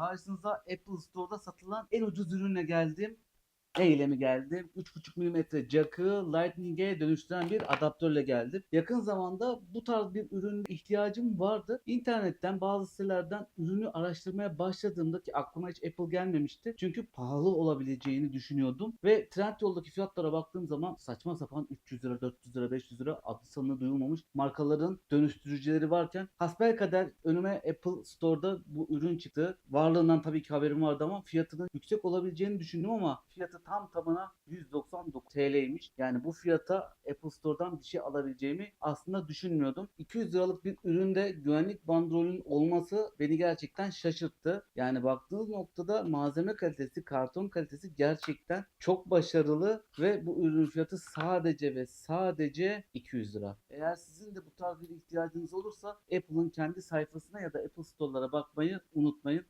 karşınıza Apple Store'da satılan en ucuz ürünle geldim. Eylemi geldim. 3.5 mm jack'ı Lightning'e dönüştüren bir adaptörle geldim. Yakın zamanda bu tarz bir ürün ihtiyacım vardı. İnternetten bazı sitelerden ürünü araştırmaya başladığımda ki aklıma hiç Apple gelmemişti. Çünkü pahalı olabileceğini düşünüyordum. Ve Trendyol'daki fiyatlara baktığım zaman saçma sapan 300 lira, 400 lira, 500 lira adı sanını duyulmamış markaların dönüştürücüleri varken hasbelkader önüme Apple Store'da bu ürün çıktı. Varlığından tabii ki haberim vardı ama fiyatının yüksek olabileceğini düşündüm ama tam tamına 199 TL'ymiş. Yani bu fiyata Apple Store'dan bir şey alabileceğimi aslında düşünmüyordum. 200 liralık bir üründe güvenlik bandrolünün olması beni gerçekten şaşırttı. Yani baktığınız noktada malzeme kalitesi, karton kalitesi gerçekten çok başarılı ve bu ürün fiyatı sadece ve sadece 200 lira. Eğer sizin de bu tarz bir ihtiyacınız olursa Apple'ın kendi sayfasına ya da Apple Store'lara bakmayı unutmayın.